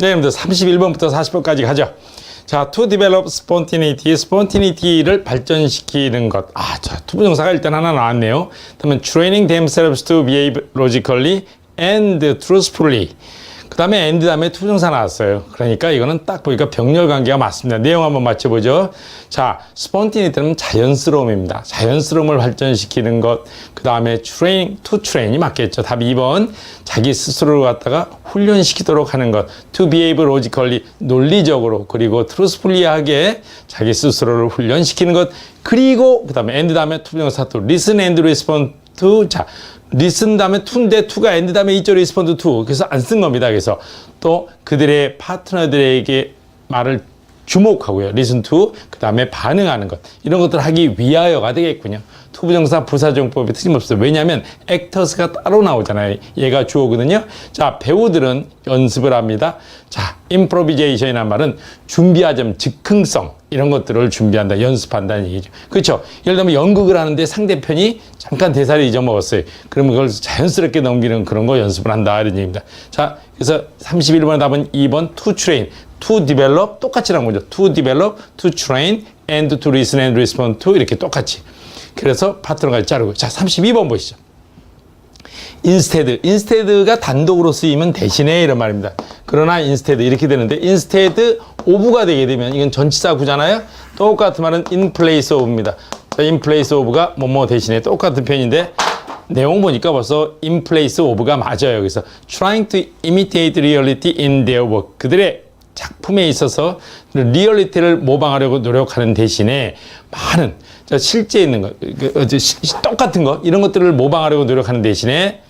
네, 여러분들 31번부터 40번까지 가죠. 자, to develop spontaneity, spontaneity를 발전시키는 것. 아, 자, 투부정사가 일단 하나 나왔네요. 그러면 training themselves to behave logically and truthfully. 그 다음에 and 다음에 투부정사 나왔어요. 그러니까 이거는 딱 보니까 병렬 관계가 맞습니다. 내용 한번 맞춰보죠. 자, spontaneity는 자연스러움입니다. 자연스러움을 발전시키는 것. 그 다음에 train, to train이 맞겠죠. 답 2번. 자기 스스로를 갖다가 훈련시키도록 하는 것. to behave logically, 논리적으로. 그리고 truthfully하게 자기 스스로를 훈련시키는 것. 그리고 그 다음에 and 다음에 투부정사 또 listen and respond to. 자, listen 다음에 to인데 to가 and 다음에 이절 respond to. 그래서 안 쓴 겁니다. 그래서 또 그들의 파트너들에게 말을 주목하고요. listen to 그 다음에 반응하는 것 이런 것들을 하기 위하여가 되겠군요. 투부정사 부사정법이 틀림없어요. 왜냐하면 actors가 따로 나오잖아요. 얘가 주어거든요. 자 배우들은 연습을 합니다. 자 improvisation이란 말은 준비하자면 즉흥성 이런 것들을 준비한다, 연습한다는 얘기죠. 그렇죠? 예를 들면 연극을 하는데 상대편이 잠깐 대사를 잊어먹었어요. 그러면 그걸 자연스럽게 넘기는 그런 거 연습을 한다 이런 얘기입니다. 자, 그래서 31번 답은 2번 to train, to develop 똑같이 나온 거죠. to develop, to train, and to listen and 이렇게 똑같이. 그래서 파트너까지 자르고. 자, 32번 보시죠. instead, instead가 단독으로 쓰이면 대신에 이런 말입니다. 그러나 instead 이렇게 되는데 instead of가 되게 되면 이건 전치사 구잖아요. 똑같은 말은 in place of입니다. 자, in place of가 뭐뭐 대신에 똑같은 편인데 내용 보니까 벌써 in place of가 맞아요. 그래서 trying to imitate reality in their work. 그들의 작품에 있어서 리얼리티를 모방하려고 노력하는 대신에 많은 자, 실제 있는 것, 그, 시- 똑같은 것 이런 것들을 모방하려고 노력하는 대신에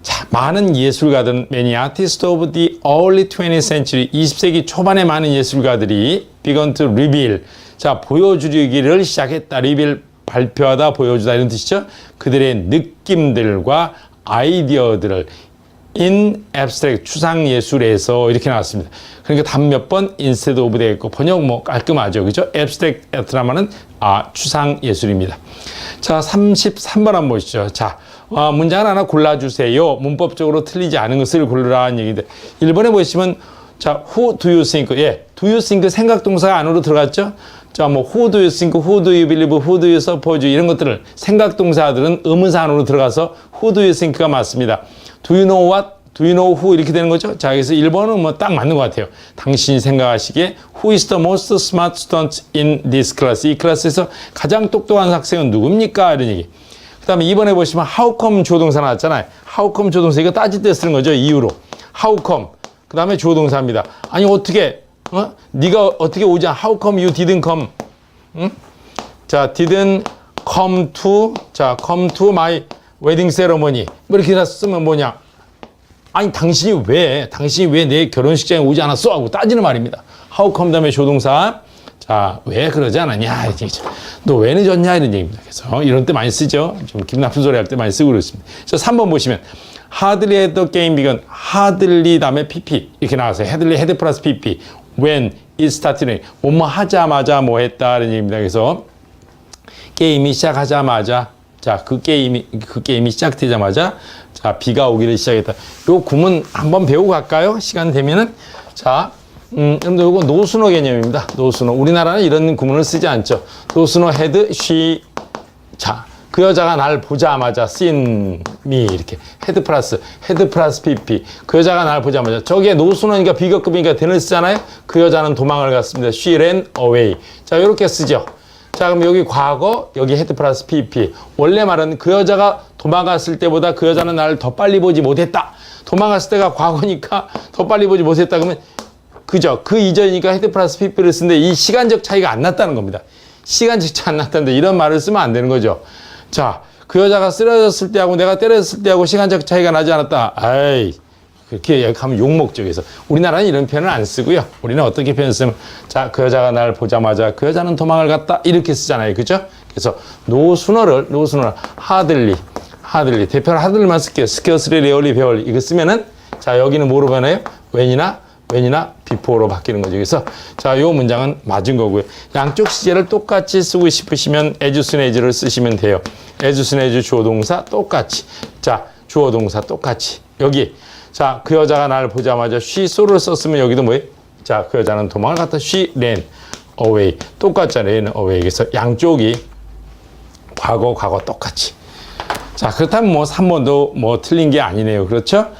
자, 많은 예술가들은 many artists of the early 20th century 20세기 초반에 많은 예술가들이 begun to reveal 자 보여주기를 시작했다 reveal 발표하다 보여주다 이런 뜻이죠. 그들의 느낌들과 아이디어들을 in abstract 추상 예술에서 이렇게 나왔습니다. 그러니까 답몇번 instead of 되겠고 번역 뭐 깔끔하죠. 그죠? abstract 드라마는 아, 추상 예술입니다. 자, 33번 한번 보시죠. 자, 아, 문장을 하나 골라주세요. 문법적으로 틀리지 않은 것을 고르라는 얘기인데 1번에 보시면 자, who do you think? 예, do you think 생각 동사가 안으로 들어갔죠? 자, 뭐 who do you think, who do you believe, who do you suppose 이런 것들을 생각 동사들은 의문사 안으로 들어가서 who do you think가 맞습니다. Do you know what? Do you know who? 이렇게 되는 거죠. 자, 그래서 1번은 뭐 딱 맞는 것 같아요. 당신이 생각하시기에 Who is the most smart student in this class? 이 클래스에서 가장 똑똑한 학생은 누굽니까? 이런 얘기. 그 다음에 2번에 보시면 How come 조동사 나왔잖아요. How come 조동사 이거 따질 때 쓰는 거죠. 이유로. How come. 그 다음에 조동사입니다. 아니 어떻게 어? 네가 어떻게 오지 않아? How come you didn't come? 응? 자, didn't come to 자, come to my wedding ceremony. 뭐 이렇게 다 쓰면 뭐냐? 아니 당신이 왜 당신이 왜 내 결혼식장에 오지 않았어 하고 따지는 말입니다. How 다음에 조동사 자 왜 그러지 않았냐 이제 너왜 늦었냐 이런 얘기입니다. 그래서 이런 때 많이 쓰죠. 좀 기분 나쁜 소리 할 때 많이 쓰고 그렇습니다. 자 3번 보시면 had the game begun hardly 다음에 pp 이렇게 나왔어요. hardly had 플러스 pp when it started 뭐뭐 하자마자 뭐 했다 이런 얘기입니다. 그래서 게임이 시작하자마자 자 그 게임이 그 게임이 시작되자마자 자 비가 오기를 시작했다. 요 구문 한번 배우고 갈까요? 시간 되면은 자 음, 여러분들 이거 노순어 개념입니다. 노순어 우리나라는 이런 구문을 쓰지 않죠. 노순어 헤드 쉬 자, 그 여자가 날 보자마자 seen me 이렇게 헤드 플러스 헤드 플러스 pp 그 여자가 날 보자마자 저게 노순어니까 비교급이니까 대는 쓰잖아요. 그 여자는 도망을 갔습니다. ran away. 자, 이렇게 쓰죠. 자, 그럼 여기 과거, 여기 헤드 플러스 pp. 원래 말은 그 여자가 도망갔을 때보다 그 여자는 나를 더 빨리 보지 못했다. 도망갔을 때가 과거니까 더 빨리 보지 못했다. 그러면 그죠? 그 이전이니까 헤드 플러스 pp를 쓰는데 이 시간적 차이가 안 났다는 겁니다. 시간적 차이 안 났다는데 이런 말을 쓰면 안 되는 거죠. 자, 그 여자가 쓰러졌을 때하고 내가 때렸을 때하고 시간적 차이가 나지 않았다. 아이, 그렇게 하면 욕먹죠. 그래서 우리나라는 이런 표현을 안 쓰고요. 우리는 어떻게 표현 쓰면 자, 그 여자가 날 보자마자 그 여자는 도망을 갔다. 이렇게 쓰잖아요. 그죠? 그래서 노순어를, 노순어를 하들리, 하들리. 대표로 하들리만 쓸게요. 스퀘어스리, 레얼리, 베얼리. 이거 쓰면은 자, 여기는 뭐로 변해요? 웬이나 웬이나 비포로 바뀌는 거죠. 그래서 자, 요 문장은 맞은 거고요. 양쪽 시제를 똑같이 쓰고 싶으시면 as를 쓰시면 돼요. as soon as 주어 동사 똑같이. 자, 주어 동사 똑같이. 여기 자, 그 여자가 나를 보자마자 she saw를 썼으면 여기도 뭐예요? 자, 그 여자는 도망을 갔다 she ran away. 똑같잖아요. ran away. 그래서 양쪽이 과거, 과거 똑같이. 자, 그렇다면 뭐 3번도 뭐 틀린 게 아니네요. 그렇죠?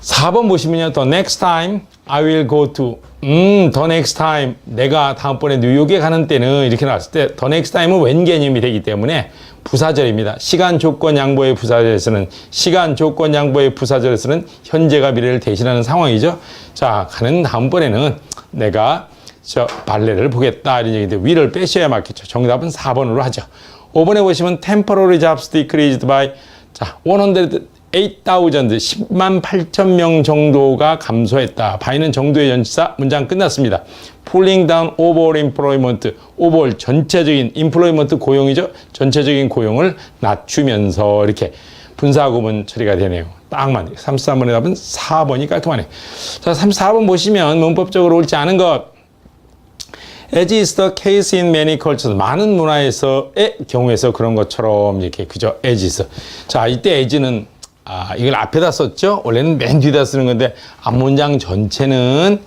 4번 보시면요. The next time I will go to. 음, the next time. 내가 다음번에 뉴욕에 가는 때는 이렇게 나왔을 때 the next time은 웬 개념이 되기 때문에 부사절입니다. 시간 조건 양보의 부사절에서는 시간 조건 양보의 부사절에서는 현재가 미래를 대신하는 상황이죠. 자, 가는 다음번에는 내가 저 발레를 보겠다 이런 얘기인데 위를 빼셔야 맞겠죠. 정답은 4번으로 하죠. 5번에 보시면 temporary jobs decreased by 자, 100 8,000, 10만 8천 명 정도가 감소했다. 바이는 정도의 전치사 문장 끝났습니다. pulling down overall employment, overall 전체적인 employment 고용이죠. 전체적인 고용을 낮추면서 이렇게 분사구문 처리가 되네요. 딱 맞네요. 33번의 답은 4번이 깔끔하네요. 자, 34번 보시면 문법적으로 옳지 않은 것. As is the case in many cultures. 많은 문화에서의 경우에서 그런 것처럼 이렇게 그죠? as is. 자, 이때 as는 아, 이걸 앞에다 썼죠? 원래는 맨 뒤에다 쓰는 건데 앞 문장 전체는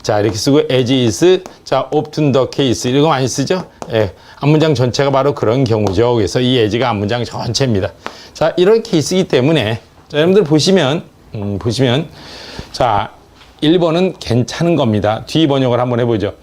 자, 이렇게 쓰고 as is. 자, often the case. 이런 거 많이 쓰죠? 예. 앞 문장 전체가 바로 그런 경우죠. 그래서 이 as가 앞 문장 전체입니다. 자, 이런 케이스이기 때문에 자, 여러분들 보시면 음, 보시면 자, 1번은 괜찮은 겁니다. 뒤 번역을 한번 해보죠.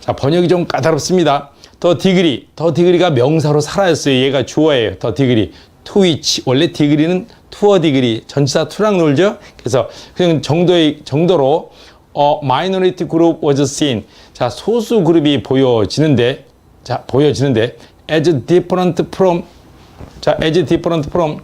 자, 번역이 좀 까다롭습니다. 더 디그리, 더 디그리가 명사로 사라졌어요. 얘가 주어예요. 더 디그리. which, 원래 디그리는 투어 디그리, 전치사 투랑 놀죠? 그래서 그냥 정도의, 정도로, 어, minority group was seen. 자, 소수 그룹이 보여지는데, 자, 보여지는데, as different from, 자, as different from,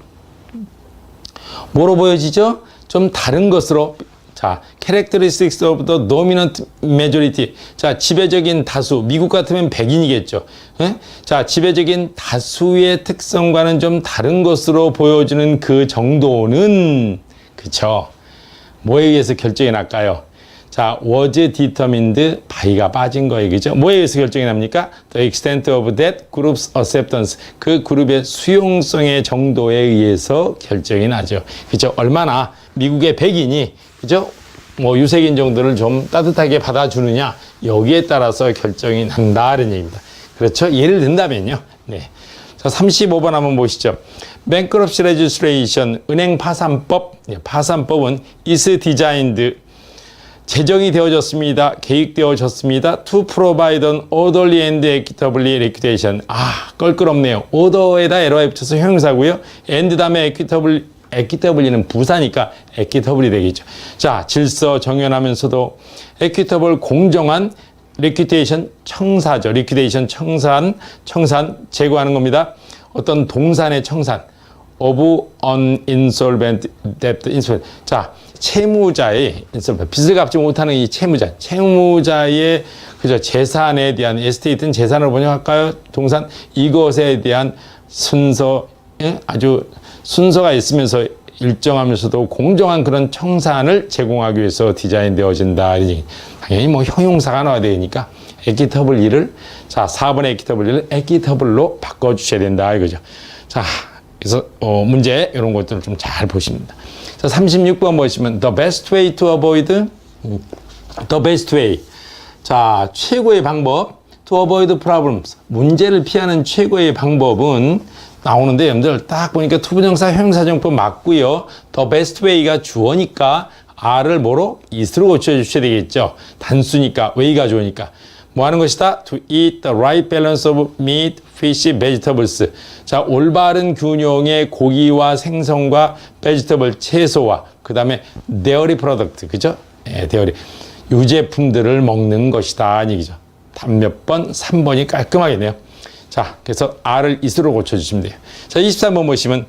뭐로 보여지죠? 좀 다른 것으로 자, characteristics of the dominant majority. 자, 지배적인 다수. 미국 같으면 백인이겠죠. 예? 자, 지배적인 다수의 특성과는 좀 다른 것으로 보여주는 그 정도는 그쵸? 뭐에 의해서 결정이 날까요? 자, was determined by가 빠진 거예요. 그죠? 뭐에 의해서 결정이 납니까? The extent of that group's acceptance. 그 그룹의 수용성의 정도에 의해서 결정이 나죠. 그죠? 얼마나 미국의 백인이, 그죠? 뭐 유색인 정도를 좀 따뜻하게 받아주느냐. 여기에 따라서 결정이 난다는 얘기입니다. 그렇죠? 예를 든다면요. 네. 자, 35번 한번 보시죠. Bankruptcy Legislation, 은행 파산법. 네, 파산법은 is designed 제정이 되어졌습니다. 계획되어졌습니다. To provide an orderly and equitably liquidation. 아, 껄끄럽네요. order에다 에러에 붙여서 형용사고요. and 다음에 equitably는 부사니까 equitably 되겠죠. 자, 질서 정연하면서도 equitable 공정한 liquidation 청사죠. liquidation 청산, 청산 제거하는 겁니다. 어떤 동산의 청산. of an insolvent debt insolvent. 자, 채무자의 insolvent. 빚을 갚지 못하는 이 채무자, 채무자의 그저 재산에 대한 에스테이트는 재산을 번역할까요? 동산 이것에 대한 순서 예? 아주 순서가 있으면서 일정하면서도 공정한 그런 청산을 제공하기 위해서 디자인되어진다. 당연히 뭐 형용사가 나와야 되니까 에키터블 일을 자 4번의 에키터블 일을 에키터블로 바꿔주셔야 된다 이거죠. 자 그래서 어, 문제 이런 것들을 좀 잘 보십니다. 자 36번 보시면 the best way to avoid 음, the best way 자 최고의 방법 to avoid problems 문제를 피하는 최고의 방법은 나오는데 여러분들 딱 보니까 투부정사 형용사정법 맞고요. the best way가 주어니까 R을 뭐로? it으로 고쳐주셔야 되겠죠. 단수니까 way가 좋으니까 뭐 하는 것이다? To eat the right balance of meat, fish, vegetables. 자, 올바른 균형의 고기와 생선과 vegetable, 채소와 그 다음에 dairy product, 그죠? 예, dairy. 유제품들을 먹는 것이다. 이 얘기죠. 답몇 번? 3번이 깔끔하겠네요. 자, 그래서 R을 it으로 고쳐주시면 돼요. 자, 23번 보시면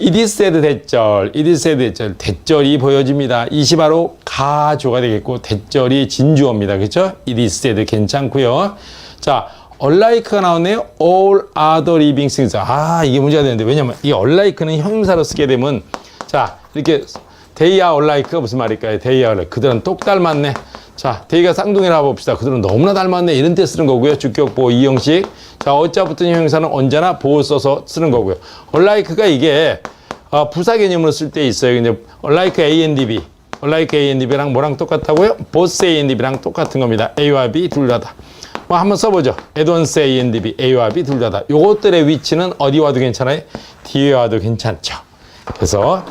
it is said 대절, it is said 대절, 대절이 보여집니다. 이시 바로 가조가 되겠고 대절이 진주어입니다. 그렇죠? it is said 괜찮고요. 자, unlike가 나오네요. all other living things. 아, 이게 문제가 되는데 왜냐면 이 unlike는 형용사로 쓰게 되면 자, 이렇게 they are unlike가 무슨 말일까요? they are alike. 그들은 똑 닮았네. 자, 대의가 쌍둥이라 봅시다. 그들은 너무나 닮았네. 이런 때 쓰는 거고요. 주격 보호 이형식. 자, 어짜 붙은 형용사는 언제나 보호 써서 쓰는 거고요. 얼라이크가 이게 어, 부사 개념으로 쓸 때 있어요. 근데 like A and B, like A and B랑 뭐랑 똑같다고요? both A and B랑 똑같은 겁니다. A와 B 둘 다다. 뭐 한번 써보죠. add-ons A and B, A와 B 둘 다다. 요것들의 위치는 어디 와도 괜찮아요? 뒤에 와도 괜찮죠. 그래서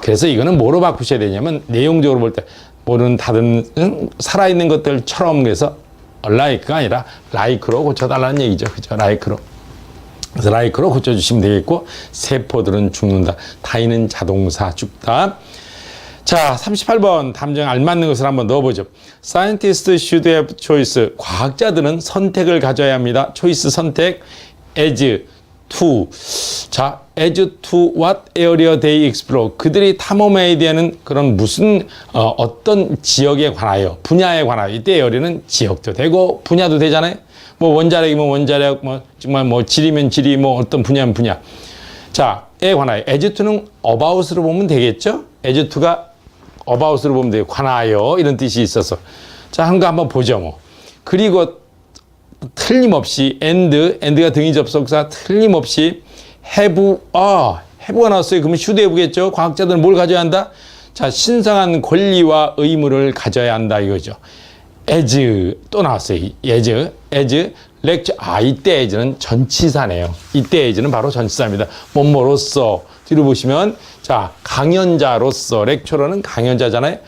그래서 이거는 뭐로 바꾸셔야 되냐면 내용적으로 볼 때 모든 다른 응? 살아있는 것들처럼 그래서 like가 아니라 like로 고쳐달라는 얘기죠. 그죠? like로. 그래서 like로 고쳐주시면 되겠고 세포들은 죽는다. 다이는 자동사 죽다. 자, 38번 담정 알맞는 것을 한번 넣어보죠. Scientists should have choice. 과학자들은 선택을 가져야 합니다. choice 선택 as to. 자, as to what area they explore. 그들이 탐험해야 되는 그런 무슨 어, 어떤 지역에 관하여 분야에 관하여 이때 area는 지역도 되고 분야도 되잖아요. 뭐 원자력이면 원자력, 뭐 정말 뭐 질이면 질이, 뭐 어떤 분야면 분야. 자, 에 관하여 as to는 about으로 보면 되겠죠? as to가 about으로 보면 돼요. 관하여 이런 뜻이 있어서. 자, 한 거 한번 보죠, 뭐. 그리고 틀림없이 and, and가 등위 접속사 틀림없이 have, 아, have가 나왔어요. 그러면 should have겠죠? 과학자들은 뭘 가져야 한다? 자, 신성한 권리와 의무를 가져야 한다 이거죠. as 또 나왔어요. as, as lecture. 아, 이때 as는 전치사네요. 이때 as는 바로 전치사입니다. 뭐뭐로써 뒤로 보시면 자, 강연자로서 lecture는 강연자잖아요.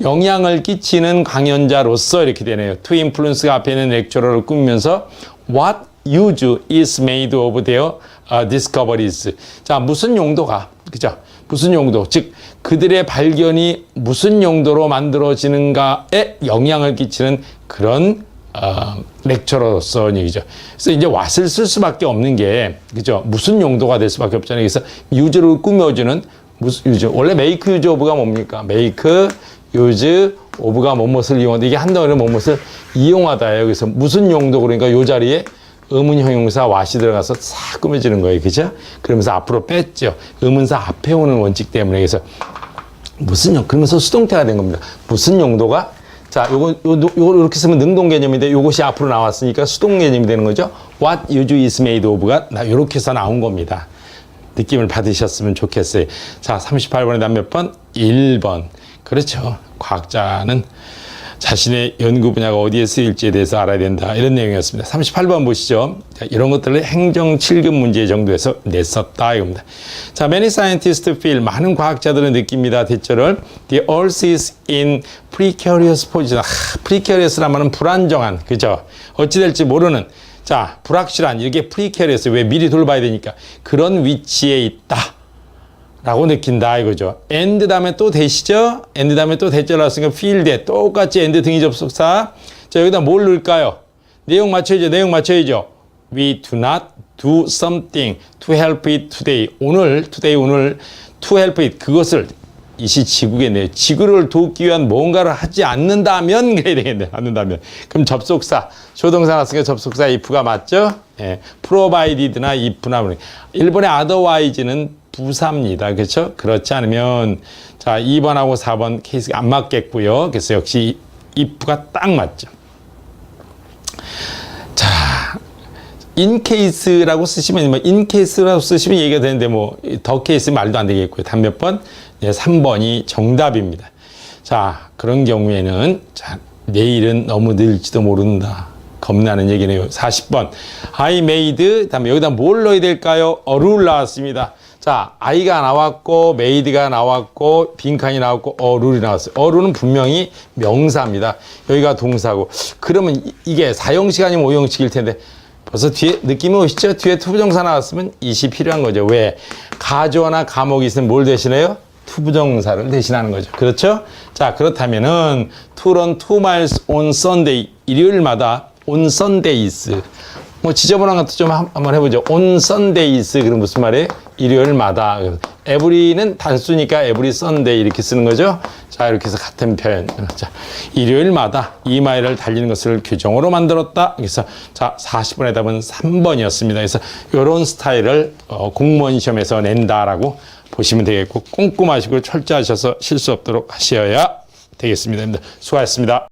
영향을 끼치는 강연자로서 이렇게 되네요. to influence가 앞에 있는 lecture를 꾸미면서 what use is made of their uh, discoveries. 자, 무슨 용도가 그죠? 무슨 용도, 즉 그들의 발견이 무슨 용도로 만들어지는가에 영향을 끼치는 그런 어, 렉처로서 얘기죠. 그래서 이제 왓을 쓸 수밖에 없는 게 그죠? 무슨 용도가 될 수밖에 없잖아요. 그래서 유즈를 꾸며주는 무슨 유즈. 원래 메이크 유즈 오브가 뭡니까? 메이크 유즈 오브가 뭐뭇을 이용한다. 이게 한다면 뭐뭇을 이용하다예요. 그래서 무슨 용도 그러니까 요 자리에 의문 형용사 왓이 들어가서 싹 꾸며지는 거예요. 그죠? 그러면서 앞으로 뺐죠. 의문사 앞에 오는 원칙 때문에 그래서 무슨 용 그러면서 수동태가 된 겁니다. 무슨 용도가 자, 요거 요, 요 이렇게 쓰면 능동 개념인데 요것이 앞으로 나왔으니까 수동 개념이 되는 거죠. What use is made of가 나 요렇게 해서 나온 겁니다. 느낌을 받으셨으면 좋겠어요. 자, 38번에 다음 몇 번? 1번. 그렇죠. 과학자는 자신의 연구 분야가 어디에 쓰일지에 대해서 알아야 된다. 이런 내용이었습니다. 38번 보시죠. 자, 이런 것들을 행정 7급 문제 정도에서 냈었다. 이겁니다. 자, many scientists feel 많은 과학자들은 느낍니다. 대절을 the earth is in precarious position. 아, precarious란 말은 불안정한. 그죠? 어찌 될지 모르는. 자, 불확실한. 이게 precarious. 왜 미리 돌봐야 되니까. 그런 위치에 있다. 라고 느낀다 이거죠. and 다음에 또 대시죠? and 다음에 또 대절 나왔으니까 field에 똑같이 and 등이 접속사. 자, 여기다 뭘 넣을까요? 내용 맞춰야죠. 내용 맞춰야죠. We do not do something to help it today. 오늘, today 오늘 to help it. 그것을 이시 지구겠네요. 지구를 돕기 위한 뭔가를 하지 않는다면 그래야 되겠네요. 않는다면. 그럼 접속사, 조동사 나왔으니까 접속사 if가 맞죠? 예. provided나 if나 일본의 otherwise는 부사입니다. 그렇죠? 그렇지 않으면 자 2번하고 4번 케이스가 안 맞겠고요. 그래서 역시 if가 딱 맞죠. 자, in case라고 쓰시면 뭐 in case라고 쓰시면 얘기가 되는데 뭐 더 케이스 말도 안 되겠고요. 다음 몇 번? 네, 3번이 정답입니다. 자, 그런 경우에는 자, 내일은 너무 늦을지도 모른다. 겁나는 얘기네요. 40번. I made 다음에 여기다 뭘 넣어야 될까요? 어룰 나왔습니다. 자, 아이가 나왔고, 메이드가 나왔고, 빈칸이 나왔고, 어룰이 나왔어요. 어룰은 분명히 명사입니다. 여기가 동사고. 그러면 이- 이게 사형식 아니면 오형식일 텐데, 벌써 뒤에 느낌이 오시죠? 뒤에 투부정사 나왔으면 이시 필요한 거죠. 왜? 가조나 감옥이 있으면 뭘 대신해요? 투부정사를 대신하는 거죠. 그렇죠? 자, 그렇다면은 two miles on Sunday 일요일마다 on Sundays 뭐 지저분한 것도 좀 한- 한번 해보죠. on Sundays 그럼 무슨 말이에요? 일요일마다. every는 단수니까 every Sunday 이렇게 쓰는 거죠. 자 이렇게 해서 같은 표현. 자 일요일마다 2마일을 달리는 것을 규정으로 만들었다. 그래서 자 40번의 답은 3번이었습니다. 그래서 이런 스타일을 어, 공무원 시험에서 낸다라고 보시면 되겠고 꼼꼼하시고 철저하셔서 실수 없도록 하셔야 되겠습니다. 수고하셨습니다.